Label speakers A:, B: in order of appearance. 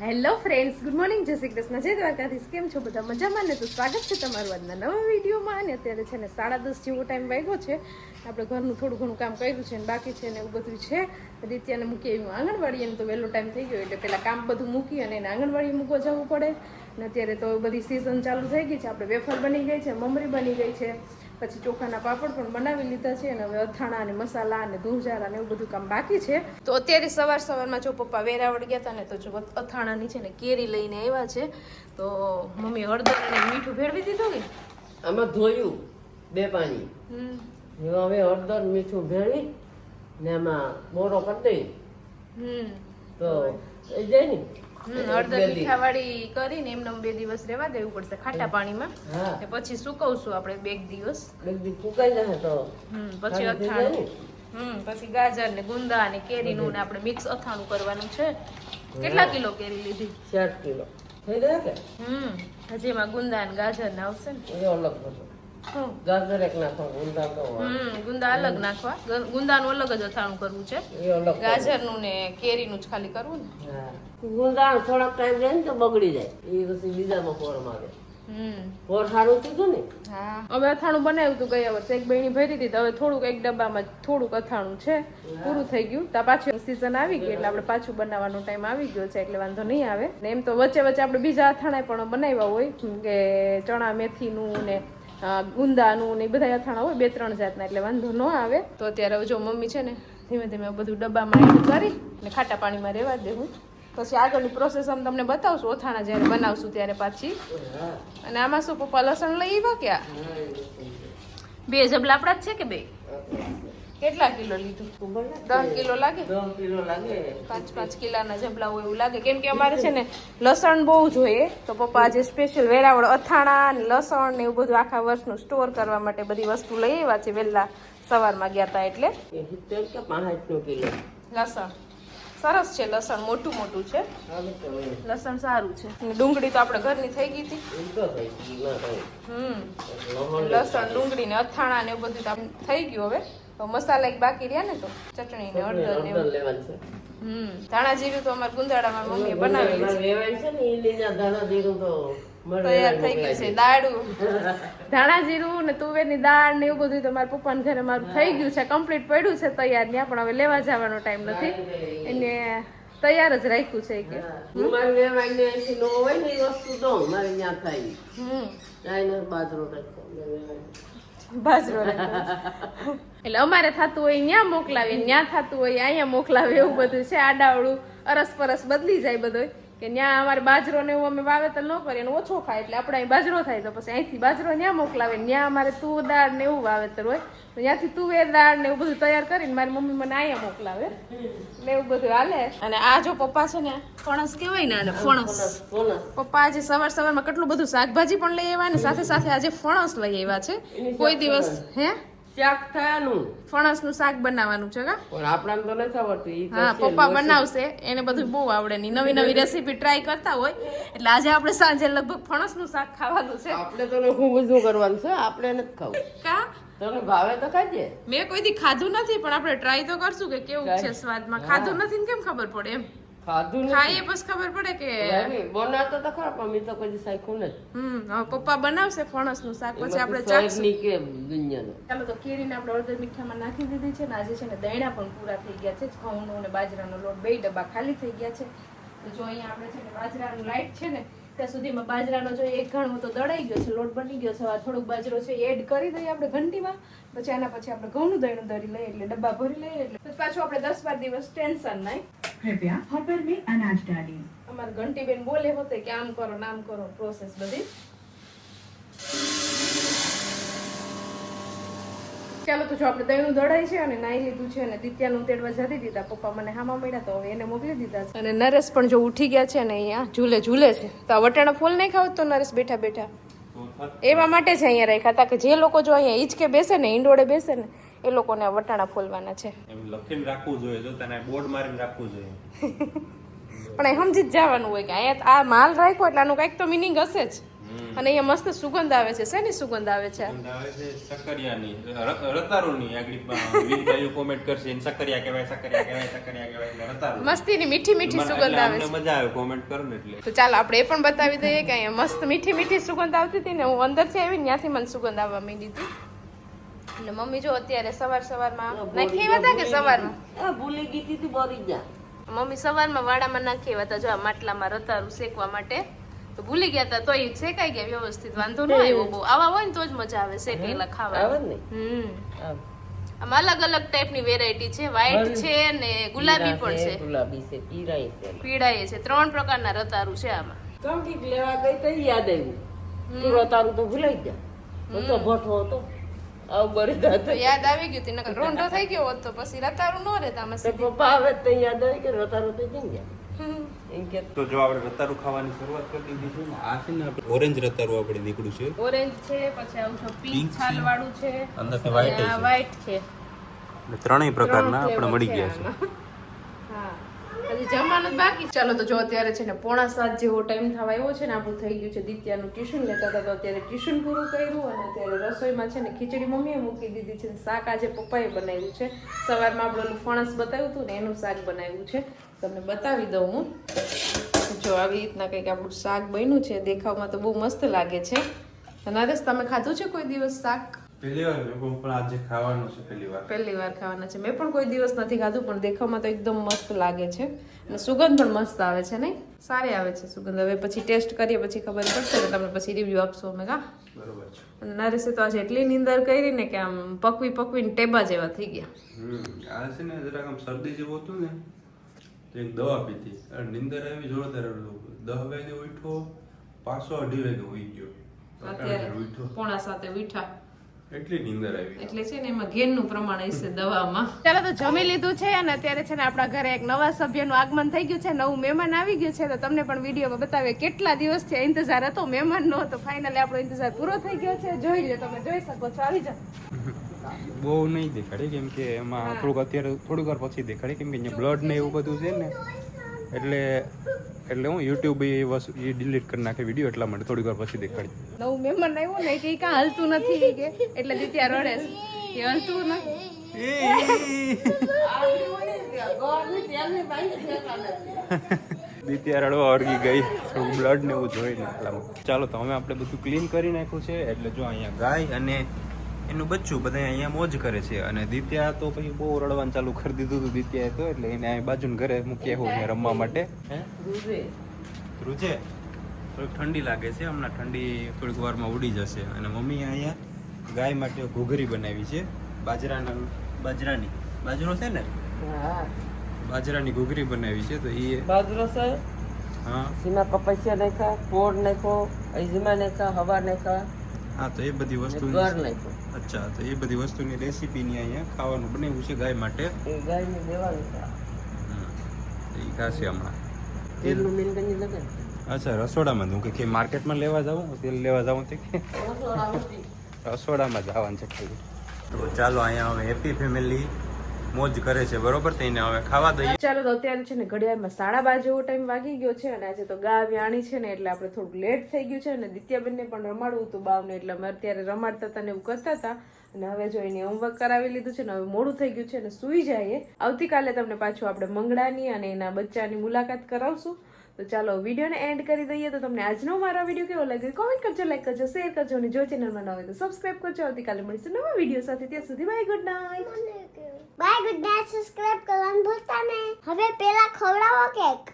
A: Hello friends, good morning. જય શ્રી કૃષ્ણ, જય દ્વારકાધીશ. કેમ છો બધા મજામાં? ને તો સ્વાગત છે તમારું આજના નવા વિડીયોમાં. અને અત્યારે છે ને સાડા દસ જેવો ટાઈમ વાગ્યો છે. આપણે ઘરનું થોડું ઘણું કામ કર્યું છે ને બાકી છે ને એવું બધું છે. રીત્યાને મૂકી આવ્યું આંગણવાડી એને તો વહેલો ટાઈમ થઈ ગયો એટલે પહેલાં કામ બધું મૂકી અને એને આંગણવાડી મૂકવા જવું પડે. ને અત્યારે તો બધી સિઝન ચાલુ થઈ ગઈ છે. આપણે વેફર બની ગઈ છે, મમરી બની ગઈ છે. પછી ચોખાના પાપડ પણ બનાવી લીધા છે અને હવે અથાણા અને મસાલા અને ધુંજારા ને એવું બધું કામ બાકી છે. તો અત્યારે સવાર સવારમાં જો પપ્પા વેરાવળ ગયા હતા ને તો જો અથાણાની છે ને કેરી લઈને આવ્યા છે. તો મમ્મી હળદર અને મીઠું ભેળવી દીધું કે?
B: આમાં ધોયું બે પાણી. હવે હળદર મીઠું ભેળી ને એમાં મોરો કરી દઈ. તો જાય ને.
A: હળદર મીઠાવાળી કરીને એમને બે દિવસ રહેવા દેવું પડશે ખાટા પાણીમાં. પછી સુકવશું આપણે બે દિવસ.
B: તો
A: પછી અથાણું. હમ પછી ગાજર ને ગુંદા ને કેરીનું ને આપણે મિક્સ અથાણું કરવાનું છે. કેટલા કિલો કેરી લીધી?
B: ચાર કિલો. થઈ ગયા કે?
A: હમ હજી એમાં ગુંદા ને ગાજર ને આવશે ને.
B: અલગ બધું. ગાજર એક નાખો ગુંદા તો
A: હમ ગુંદા અલગ નાખવા. ગુંદાનું અલગ જ અથાણું કરવું છે.
B: એ અલગ કરો.
A: ગાજરનું ને કેરીનું જ ખાલી કરવું ને.
B: ગુંદા થોડાક ટાઈમ જાય ને તો બગડી જાય. એ પછી બીજામાં પોરમાં આવે
A: હમ.
B: સારું થયું ને?
A: હા. અમે અથાણું બનાવ્યું હતું ગયા વર્ષે. એક બહેણી ભરી હતી હવે થોડુંક એક ડબ્બામાં થોડુંક અથાણું છે. પૂરું થઈ ગયું. તા પાછું સીઝન આવી ગઈ એટલે આપણે પાછું બનાવવાનો ટાઈમ આવી ગયો છે એટલે વાંધો નહીં આવે. ને એમ તો વચ્ચે વચ્ચે આપણે બીજા અથાણા પણ બનાવ્યા હોય કે ચણા મેથીનું ને અ, ગુંદાનું ને બધા અથાણા હોય, બે ત્રણ જાતના, એટલે વાંધો ન આવે. તો અત્યારે જો મમ્મી છે ને, ધીમે ધીમે બધું ડબ્બામાં એડ કરી અને ખાટા પાણીમાં રહેવા દેવું. પછી આગળની પ્રોસેસ આમ તમને બતાવશું ઓથાણા જ્યારે બનાવશું ત્યારે પાછી. અને આમાં શું, પપ્પા લસણ લઈ આવ્યા ક્યાં. બે જબલા આપણા જ છે કે બે? કેટલા કિલો લીધું? દસ કિલો લાગે?
B: કિલો લાગે.
A: પાંચ પાંચ કિલાના જબલા હોય એવું લાગે. કેમ કે અમારે છે ને લસણ બહુ જોઈએ તો પપ્પા આજે સ્પેશિયલ વેરાવળ અથાણા ને લસણ ને એવું બધું આખા વર્ષનું સ્ટોર કરવા માટે બધી વસ્તુ લઈ આવ્યા છે વહેલા સવારમાં ગયા હતા એટલે.
B: કિલો.
A: લસણ. સરસ છે લસણ મોટું મોટું છે. લસણ સારું છે. ડુંગળી તો આપણે ઘરની થઈ ગઈ હતી. હમ. લસણ ડુંગળી ને અથાણા ને એવું બધું થઈ ગયું હવે. તો મસાલા એક બાકી રહ્યા ને તો ચટણી ને હળદર ને હમ. ધાણા જીરું તો અમારા ગુંદાળામાં મમ્મીએ બનાવેલું છે.
B: ને એ લીલા ધાણા જીરું તો
A: તૈયાર થઈ ગયું છે. દાળ ધાણા જીરું ને તુવેરની દાળ ને એવું બધું તો મારા પપ્પાના ઘરે મારું થઈ ગયું છે. કમ્પ્લીટ પડ્યું છે તૈયાર ત્યાં પણ હવે લેવા જવાનો ટાઈમ નથી. એને તૈયાર જ રાખ્યું છે કે.
B: હા. મારી વેવાય ને અહીંથી ન હોય ને એ વસ્તુ તો મારે ત્યાં થાય
A: હમ.
B: ચાઇના બાજરો રાખ્યો
A: બાજરો એટલે અમારે થતું હોય ત્યાં મોકલાવી ત્યાં થતું હોય અહીંયા મોકલાવે એવું બધું છે આડાવડું અરસ પરસ બદલી જાય બધું કે ત્યાં અમારે બાજરો ને એવું અમે વાવેતર ન કરીએ અને ઓછો ખાય એટલે આપણે અહીં બાજરો થાય તો પછી અહીંથી બાજરો ત્યાં મોકલાવે ત્યાં અમારે તુર દાળ ને એવું વાવેતર હોય તો ત્યાંથી તુવેર દાળ ને એવું બધું તૈયાર કરીને મારી મમ્મી મને અહીંયા મોકલાવે. એટલે એવું બધું હાલે. અને આ જો પપ્પા છે ને ફણસ કહેવાય ને આને ફણસ. પપ્પા આજે સવાર સવારમાં કેટલું બધું શાકભાજી પણ લઈ આવ્યા ને સાથે સાથે આજે ફણસ લઈ આવ્યા છે. કોઈ દિવસ હે?
B: શાક થયાનું.
A: ફણસનું શાક બનાવવાનું છે કા?
B: પણ આપણાને તો નથી આવડતું ઈ
A: હા પપ્પા બનાવશે એને બધું બહુ આવડે. ની નવી નવી રેસીપી ટ્રાય કરતા હોય એટલે આજે આપણે સાંજે લગભગ ફણસનું શાક ખાવાનું છે.
B: આપણે તો હું બધું કરવાનું છે આપણે નથી ખાવું
A: કા?
B: તને ભાવે તો ખાજે.
A: મેં કોઈ દી ખાધું નથી પણ આપણે ટ્રાય તો કરશું કે કેવું છે સ્વાદમાં. ખાધું નથી ને કેમ ખબર પડે એમ?
B: ખાધું
A: ખાઈએ પછી ખબર પડે કે
B: બનાવતો તો ખરા પણ મેં તો કદી સાખ્યું નથી.
A: હમ પપ્પા બનાવશે ફણસનું શાક પછી આપણે ચાખશું
B: કે દુનિયાનો.
A: ચાલો તો કેરીને આપણે હળદર મીઠામાં નાખી દીધી છે ને આજે છે ને દૈણા પણ પૂરા થઈ ગયા છે ઘઉંનો અને બાજરાનો લોટ બે ડબ્બા ખાલી થઈ ગયા છે. તો જો અહીંયા આપણે છે ને બાજરાનું લાઈટ છે ને ત્યાં સુધીમાં બાજરાનો જો એક ઘણો તો દળાઈ ગયો છે લોટ બની ગયો છે થોડોક બાજરો છે એડ કરી દઈએ આપણે ઘંટીમાં પછી આના પછી આપણે ઘઉંનું દહીણું દરી લઈએ એટલે ડબ્બા ભરી લઈએ એટલે પાછું આપણે દસ બાર દિવસ ટેન્શન નહીં.
C: कृपया हॉपर में अनाज डालें
A: અમારે ઘંટીબેન બોલે હોતે કે આમ કરો ને આમ કરો પ્રોસેસ બધી ચાલો તો જો આપણે દહીંનું દળાઈ છે અને નાઈ લીધું છે અને દિત્યાનું તેડવા જતી દીધા પપ્પા મને હામા મળ્યા તો હવે એને મોકલી દીધા છે અને નરેશ પણ જો ઉઠી ગયા છે ને અહીંયા ઝૂલે ઝૂલે છે તો આ વટાણા ફૂલ નહીં ખાવ તો નરેશ બેઠા બેઠા એવા માટે જ અહીંયા રાખ્યા હતા કે જે લોકો જો અહીંયા હિંચકે બેસે ને ઈંડોળે બેસે ને એ લોકોને વટાણા ફોલવાના છે.
D: એમ લખીને રાખવું જોઈએ જો તને બોર્ડ મારીને રાખવું જોઈએ.
A: પણ એ સમજી જ જવાનું હોય કે અહીંયા આ માલ રાખ્યો એટલે આનું કાંઈક તો મિનિંગ હશે જ. અને અહીંયા મસ્ત સુગંધ આવે છે. શેની સુગંધ આવે છે?
D: ર- રતારુની આગળ કોમેન્ટ કરશે એને કહેવાય સક્કરિયા કહેવાય સક્કરિયા કહેવાય એટલે
A: મસ્તીની મીઠી મીઠી સુગંધ આવે છે.
D: મજા આવે કોમેન્ટ કરો ને એટલે.
A: તો ચાલ આપણે એ પણ બતાવી દઈએ કે અહીંયા મસ્ત મીઠી મીઠી સુગંધ આવતી હતી ને હું અંદરથી આવી ત્યાંથી મને સુગંધ આવવા માંડી હતી. અને મમ્મી જો અત્યારે સવાર સવારમાં નાખી આવ્યા કે સવારમાં?
B: ભૂલી ગઈ હતી તી બોરી જા.
A: મમ્મી સવારમાં વાડામાં નાખી આવ્યા હતા જો આ માટલામાં રતારું શેકવા માટે. તો ભૂલી ગયા હતા તોય શેકાઈ ગયા વ્યવસ્થિત વાંધો ન આવ્યો બહુ. આવા હોય ને તો જ મજા આવે શેકેલા
B: આવે ને?
A: હમ.
B: આમ.
A: આમાં અલગ અલગ ટાઈપની વેરાયટી છે વ્હાઈટ છે ને ગુલાબી પણ છે.
B: ગુલાબી છે પીળાય છે.
A: પીળાય છે ત્રણ પ્રકારના રતારું છે આમાં.
B: કંકીક લેવા ગઈ તો યાદ આવ્યું. રતારું તો ભૂલાઈ ગયા તો ભઠો હતો. આવું
A: તો યાદ આવી ગયું તી નકર રોંઢો થઈ ગયો હોત તો પછી રતારું ન રહેતા આમાં
B: તો પપ્પા આવે તો યાદ આવી કે રતારું એમ કે
D: તો જો આપણે રતારું ખાવાની શરૂઆત કરી દીધી છે આ છે ને આપણે ઓરેન્જ રતારું આપણે નીકળ્યું છે.
A: ઓરેન્જ છે પછી આવું છો પિંક છાલ
D: છે.
A: વાળું છે.
D: અંદરથી
A: આ
D: છે.
A: white છે.
D: ત્રણેય પ્રકારના આપણે મળી ગયા છે
A: હા. હજી જમવાનું બાકી ચાલો તો જો અત્યારે છે ને પોણા સાત જેવો ટાઈમ થવા આવ્યો છે ને, આપણું થઈ ગયું છે દિત્યાનું ટ્યુશન લેતા હતા તો અત્યારે ટ્યુશન પૂરું કર્યું અને અત્યારે રસોઈમાં છે ને ખીચડી મમ્મીએ મૂકી દીધી છે ને શાક આજે પપ્પાએ બનાવ્યું છે. સવારમાં આપણે ઓલું ફણસ બતાવ્યું હતું ને, એનું શાક બનાવ્યું છે. તમને બતાવી દઉં હું. જો આવી રીતના કંઈક આપણું શાક બન્યું છે, દેખાવમાં તો બહુ મસ્ત લાગે છે. નરેશ, તમે ખાધું છે કોઈ દિવસ શાક?
D: પહેલી વાર મેં પણ આજે ખાવાનું છે પહેલી વાર
A: પહેલી વાર ખાવાના છે. મેં પણ કોઈ દિવસ નથી ખાધું પણ દેખાવમાં તો એકદમ મસ્ત લાગે છે. અને સુગંધ પણ મસ્ત આવે છે નહીં? સારી આવે છે સુગંધ. હવે પછી ટેસ્ટ કરીએ પછી ખબર પડશે કે તમે પછી રિવ્યુ આપશો અમે કા
D: બરોબર છે.
A: અને નરેશે તો આજે એટલી નીંદર કરી ને કે આમ પકવી પકવીને ટેબા જેવા થઈ ગયા.
D: આ છે ને જરાક આમ શરદી જેવું હતું ને તો એક દવા પીધી. અને નીંદર આવી જોરદાર દહ વાગે ઉઠો પાછો અઢી વાગે ઉઈ ગયો.
A: પોણા સાથે વીઠા
D: એટલી નીંદર આવી.
A: એટલે છે ને એમાં ઘેરનું પ્રમાણ હશે દવામાં. ચાલો તો જમી લીધું છે અને અત્યારે છે ને આપણા ઘરે એક નવા સભ્યનું આગમન થઈ ગયું છે નવું મહેમાન આવી ગયું છે તો તમને પણ વિડીયોમાં બતાવે કેટલા દિવસથી ઇંતજાર હતો મહેમાનનો તો ફાઇનલી આપણો ઇંતજાર પૂરો થઈ ગયો છે. જોઈ લે તમે જોઈ શકો છો આવી જાઓ.
E: બહુ નહીં દેખાડે કેમ કે એમાં થોડુંક અત્યારે થોડીક વાર પછી દેખાડે કેમ કે અહીંયા બ્લડ ને એવું બધું છે ને એટલે એટલે હું યુટ્યુબ એ વસ્તુ એ ડિલીટ કરી નાખે વીડિયો એટલા માટે થોડીક વાર પછી દેખાડી.
A: નવું મહેમાન આવ્યું ને કે કાં હલતું નથી કે એટલે દિત્યા રડે છે. એ હલતું નથી.
E: દિત્યા રડવા અડગી ગઈ. થોડું બ્લડ ને એવું એટલામાં. ચાલો તો હવે આપણે બધું ક્લીન કરી નાખ્યું છે. એટલે જો અહીંયા ગાય અને એનું બચ્ચું બધા અહીંયા મોજ કરે છે. અને દિત્યા તો પછી બહુ રડવાનું ચાલુ કરી દીધું હતું દિત્યાએ તો એટલે એને અહીં બાજુ ઘરે મૂકી આવ્યો રમવા માટે. હે?
B: રૂજે
E: ધ્રુજે? થોડીક ઠંડી લાગે છે હમણાં ઠંડી થોડીક વારમાં ઉડી જશે. અને મમ્મીએ અહીંયા ગાય માટે ઘૂઘરી બનાવી છે. બાજરાના બાજરાની. બાજરો છે ને?
B: હા.
E: બાજરાની ઘૂઘરી બનાવી છે તો એ
B: બાજરો છે?
E: હા.
B: સીમા કપસિયા નાખ્યા કોડ નાખ્યો અજમા નાખ્યા હવા નાખ્યા.
E: હા તો એ બધી વસ્તુ
B: ઘર નાખ્યો.
E: અચ્છા તો એ બધી વસ્તુની રેસીપીની અહીંયા ખાવાનું બનાવ્યું છે ગાય માટે?
B: એ ગાયને દેવાનું છે.
E: એ ખાશે હમણાં.
B: તેલનું મીંડની લગે
E: અચ્છા રસોડામાં હું કે માર્કેટમાં લેવા જાઉં? તેલ લેવા જાઉં તે રસોડામાં જવાનું છે ખાલી. તો ચાલો અહીંયા હવે હેપી ફેમિલી મોજ કરે છે, બરોબર તો હવે ખાવા દઈએ.
A: ચાલો તો અત્યારે છે ને ઘડિયાળમાં સાડા બાર જેવો ટાઈમ વાગી ગયો છે અને આજે તો ગા વ્યાણી છે ને, એટલે આપણે થોડુંક લેટ થઈ ગયું છે અને દિત્યાબેનને પણ રમાડવું હતું બાવને, એટલે અમે અત્યારે રમાડતા હતા ને એવું કરતા હતા. અને હવે જો એને હોમવર્ક કરાવી લીધું છે ને, હવે મોડું થઈ ગયું છે અને સૂઈ જઈએ. આવતીકાલે તમને પાછું આપણે મંગળાની અને એના બચ્ચાની મુલાકાત કરાવશું. તો ચાલો, વિડીયોને એન્ડ કરી દઈએ. તો તમને આજનો મારો વીડિયો કેવો લાગ્યો? કોમેન્ટ કરજો લાઈક કરજો શેર કરજો. અને જો ચેનલમાં ન હોય તો સબસ્ક્રાઈબ કરજો. આવતીકાલે મળીશું નવા વીડિયો સાથે. ત્યાં સુધી bye good night
F: bye good night subscribe કરવાનું ભૂલતા નહીં. હવે પેલા ખવડાવો કેક